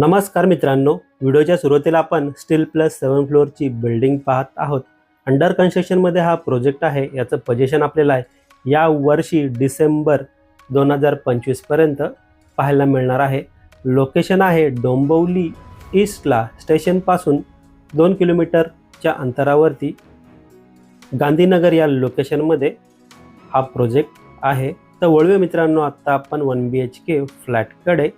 नमस्कार मित्रांनो व्हिडिओच्या सुरुवातीला आपण स्टील प्लस सेवन फ्लोअरची बिल्डिंग पाहत आहोत. अंडर कन्स्ट्रक्शनमध्ये हा प्रोजेक्ट आहे याचं पजेशन आपल्याला आहे या वर्षी डिसेंबर दोन हजार पंचवीसपर्यंत पाहायला मिळणार आहे. लोकेशन आहे डोंबवली ईस्टला स्टेशनपासून दोन किलोमीटरच्या अंतरावरती. गांधीनगर या लोकेशनमध्ये हा प्रोजेक्ट आहे. तर वळवे मित्रांनो आत्ता आपण वन बी एच के फ्लॅटकडे.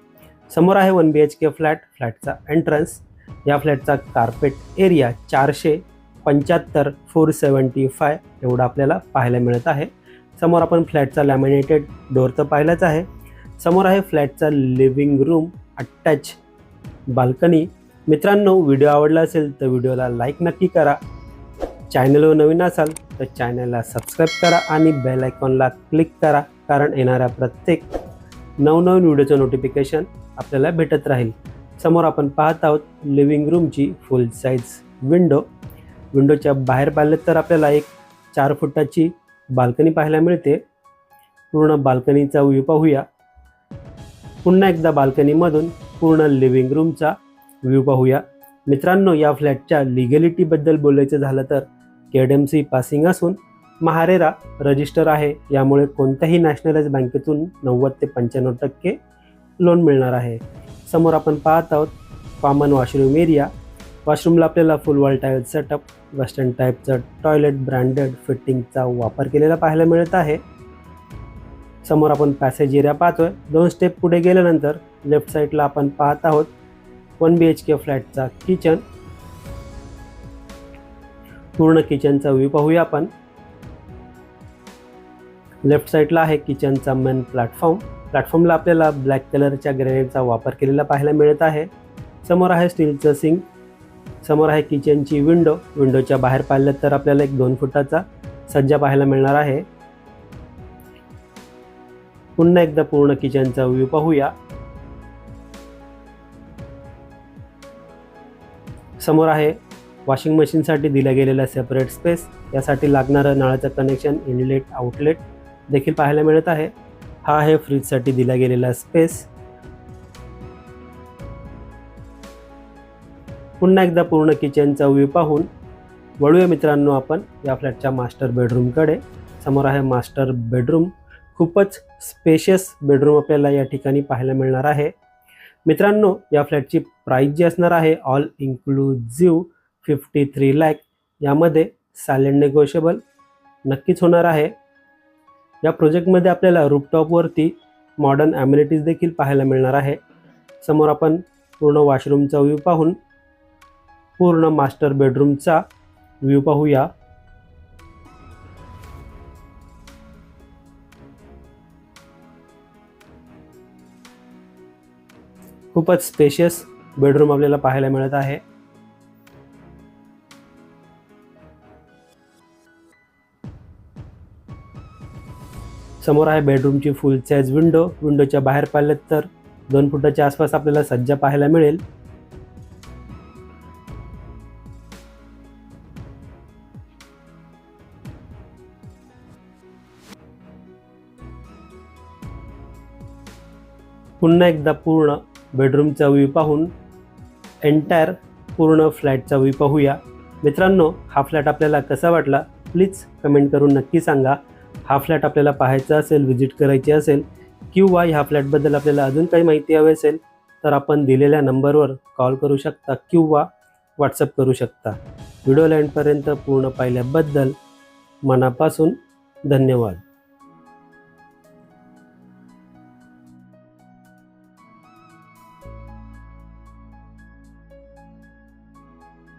समोर आहे one B H K flat. फ्लॅटचा entrance या फ्लॅटचा कार्पेट एरिया चारशे पंच्याहत्तर फोर सेवन्टी फाय एवढा आपल्याला पाहायला मिळत आहे. समोर आपण फ्लॅटचा लॅमिनेटेड डोअर तर पाहिलाच आहे. समोर आहे फ्लॅटचा लिव्हिंग रूम अटॅच बाल्कनी मित्रांनो व्हिडिओ आवडला असेल तर व्हिडिओला लाईक नक्की करा. चॅनलवर नवीन असाल तर चॅनलला सबस्क्राईब करा आणि बेल आयकॉनला क्लिक करा. कारण येणाऱ्या प्रत्येक नवनवीन व्हिडिओचं नोटिफिकेशन आपल्याला भेटत राहील. समोर आपण पाहत आहोत लिव्हिंग रूमची फुल साईज विंडो विंडोच्या बाहेर पाहिलं तर आपल्याला एक चार फुटाची बाल्कनी पाहायला मिळते. पूर्ण बाल्कनीचा व्ह्यू पाहूया. पुन्हा एकदा बाल्कनीमधून पूर्ण लिव्हिंग रूमचा व्ह्यू पाहूया. मित्रांनो या फ्लॅटच्या लिगॅलिटीबद्दल बोलायचं झालं तर के सी पासिंग असून महारेरा रजिस्टर आहे. यामुळे कोणत्याही नॅशनलाइज बँकेतून नव्वद ते पंच्याण्णव टक्के लोन मिळणार आहे. समोर आपण पाहत आहोत कॉमन वॉशरूम एरिया. वॉशरूमला आपल्याला full wall tile setup western टाईपचं टॉयलेट ब्रँडेड फिटिंगचा वापर केलेला पाहायला मिळत आहे. समोर आपण पॅसेज एरिया पाहतोय. दोन स्टेप पुढे गेल्यानंतर लेफ्ट साईडला आपण पाहत आहोत वन बी एच के फ्लॅटचा किचन. पूर्ण किचनचा व्ह्यू पाहूया आपण. लेफ्ट साईडला आहे किचनचा मेन प्लॅटफॉर्म प्लॅटफॉर्मला आपल्याला ब्लॅक कलरच्या ग्रेनेडचा वापर केलेला पाहायला मिळत आहे. समोर आहे स्टीलचं सिंक समोर आहे किचनची विंडो विंडोच्या बाहेर पाहिलं तर आपल्याला एक दोन फुटाचा सज्जा पाहायला मिळणार आहे. पुन्हा एकदा पूर्ण किचनचा व्ह्यू पाहूया. समोर आहे वॉशिंग मशीनसाठी दिल्या गेलेला सेपरेट स्पेस यासाठी लागणारं नळाचं कनेक्शन इनलेट आउटलेट देखील पाहायला मिळत आहे. हा आहे फ्रीजसाठी दिला गेलेला स्पेस पुन्हा एकदा पूर्ण किचनचा व्ह्यू पाहून वळूया मित्रांनो आपण या फ्लॅटच्या मास्टर बेडरूमकडे समोर आहे मास्टर बेडरूम खूपच स्पेशियस बेडरूम आपल्याला या ठिकाणी पाहायला मिळणार आहे. मित्रांनो या फ्लॅटची प्राईस जी असणार आहे all inclusive fifty three lakh यामध्ये सायलेंट नेगोशिएबल नक्कीच होणार आहे. या प्रोजेक्टमध्ये आपल्याला रूपटॉपवरती मॉडर्न ॲम्युनिटीज देखील पाहायला मिळणार आहे. समोर आपण पूर्ण वॉशरूमचा व्ह्यू पाहून पूर्ण मास्टर बेडरूमचा व्ह्यू पाहूया. खूपच स्पेशियस बेडरूम आपल्याला पाहायला मिळत आहे. समोर आहे बेडरूमची फुल साईज विंडो विंडोच्या बाहेर पाहिलं तर दोन फुटाच्या आसपास आपल्याला सज्जा पाहायला मिळेल. पुन्हा एकदा पूर्ण बेडरूमचा व्ह्यू पाहून एंटायर पूर्ण फ्लॅटचा व्ह्यू पाहूया. मित्रांनो हा फ्लॅट आपल्याला कसा वाटला? प्लीज कमेंट करून नक्की सांगा. हा फ्लॅट आपल्याला पाहायचा असेल व्हिजिट करायची असेल किंवा ह्या फ्लॅटबद्दल आपल्याला अजून काही माहिती हवी असेल तर आपण दिलेल्या नंबरवर कॉल करू शकता किंवा व्हॉट्सअप करू शकता. व्हिडिओ लँडपर्यंत पूर्ण पाहिल्याबद्दल मनापासून धन्यवाद.